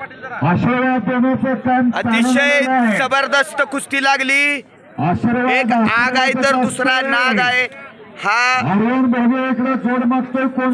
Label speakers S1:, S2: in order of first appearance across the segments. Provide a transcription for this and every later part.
S1: आशीर्वाद देण्याचं काम
S2: अतिशय. जबरदस्त कुस्ती लागली. एक आग आहे तर दुसरा नाग आहे. हा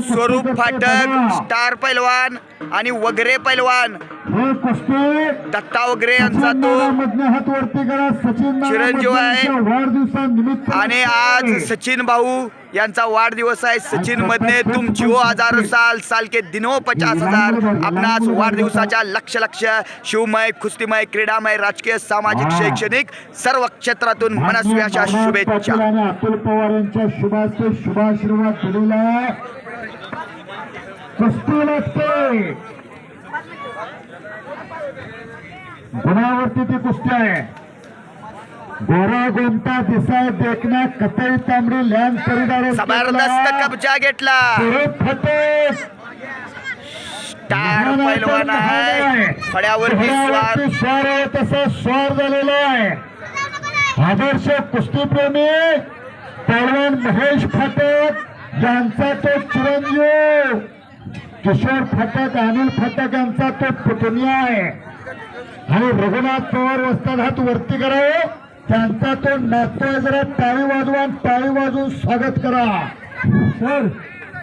S2: स्वरूप फाटक. स्टार पैलवान आणि वगैरे पैलवान.
S1: हे कुस्ती
S2: दत्ता वगैरे यांचा तो
S1: नानामधने हात वरती करा. सचिन
S2: चिरंजीव आहे.
S1: वाढदिवसानिमित्त
S2: आणि आज सचिन भाऊ यांचा वाढदिवस आहे. सचिन मधने तुम जिओ हजार साल साल के दिनो पचास हजार. आपणास वाढदिवसाच्या लक्ष लक्ष. शिवमय कुस्तीमय क्रीडामय राजकीय सामाजिक
S1: हा.
S2: शैक्षणिक सर्व क्षेत्रातून मनस्वी अशा शुभेच्छा.
S1: अतुल पवार यांच्या शुभाशीर्वाद दिलेला आहे. कुस्ती लागते गुणावरती ती कुस्ती आहे. गोरा गोमटा दिसाय देखना कतई तांबडी लॅन परिधार
S2: जबरदस्त कब्जा घेतला. स्टार पैलवान आहे. फड्यावरती स्वार.
S1: स्वार आहे तसा स्वार झालेला आहे. आदर्श कुस्तीप्रेमी पैलवान महेश फाटक यांचा तो चिरंजीव. किशोर फाटक अनिल फाटक यांचा तो पुतण्या आहे. आणि रघुनाथ पवार वस्ताद हात वरती करावे. त्यांचा तो नातू जरा टाळी वाजवा टाळी वाजवून स्वागत करा.
S3: सर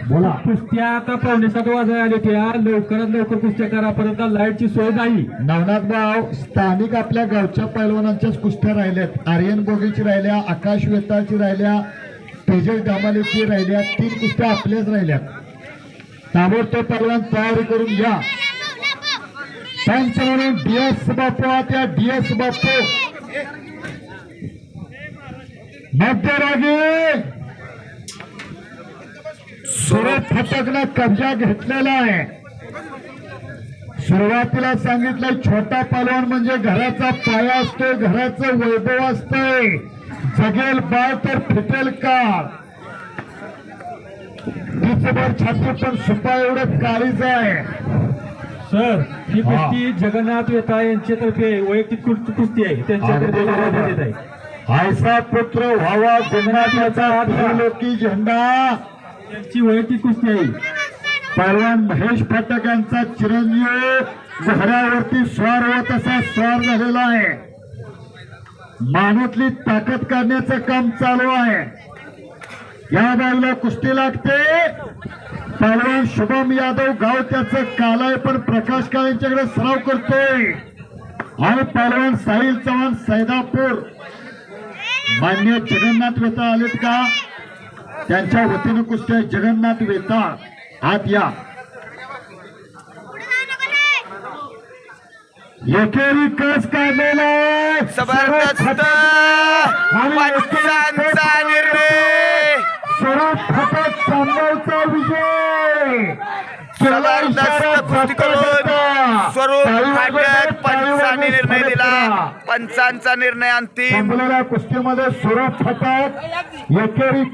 S1: बोला.
S3: कुस्त्या आता पावणे सात वाजायला आले त्या लवकरात लवकर कुस्त्या करा परत लाईटची सोय नाही
S1: नवनाथ भाऊ स्थानिक आपल्या गावच्या पैलवानांच्याच कुस्त्या राहिल्यात. आर्यन गोगीची राहिल्या आकाश वेताळची राहिल्या तेजस डामालेची राहिल्या तीन कुस्त्या आपल्याच राहिल्यात. ताबडतोब पैलवान तयारी करून घ्या. त्यांचं म्हणून डीएस बापू आहात डीएस बापू मध्यरागी सुरत फटकनं कब्जा घेतलेला आहे. सुरुवातीला सांगितलं छोटा पलवान म्हणजे घराचा पाया असतो घराचं वैभव असतंय. जगेल बाळ तर फिटेल का तिचभर छाती पण सुपा एवढं काळीच आहे.
S3: सर ही. कुस्ती जगन्नाथ वेता यांच्यातर्फे वैयक्तिक कुस्ती कुस्ती आहे. येत आहे.
S1: आयसा पुत्र व्हावा गुजराताचा लोकी झेंडा.
S3: त्यांची वैयक्तिक कुस्ती आहे.
S1: पहलवान महेश फाटक यांचा चिरंजीव. घरावरती स्वार होत असा स्वार झालेला आहे. मानूतली ताकद काढण्याचं काम चालू आहे. या बाजूला कुस्ती लागते. पहलवान शुभम यादव गाव त्याचं कालाय पण प्रकाश काळेंच्याकडे सराव करतोय. आणि पहलवान साहिल चव्हाण सैदापूर. मान्य जगन्नाथ वेताळ आलेत का? त्यांच्या वतीनं कुस्त्या जगन्नाथ वेताळ आत या. एकेरी कस काढलेला आहे.
S2: जबरदस्त
S1: आणि
S2: पंचांचा निर्णय
S1: स्वरूप फटक सांभाळचा विजय
S2: जबरदस्त कुस्ती करून स्वरूप फाटक पंचांनी निर्णय दिला. पंचांचा निर्णय अंतिम.
S1: कुस्तीमध्ये स्वरूप फटक एकेरी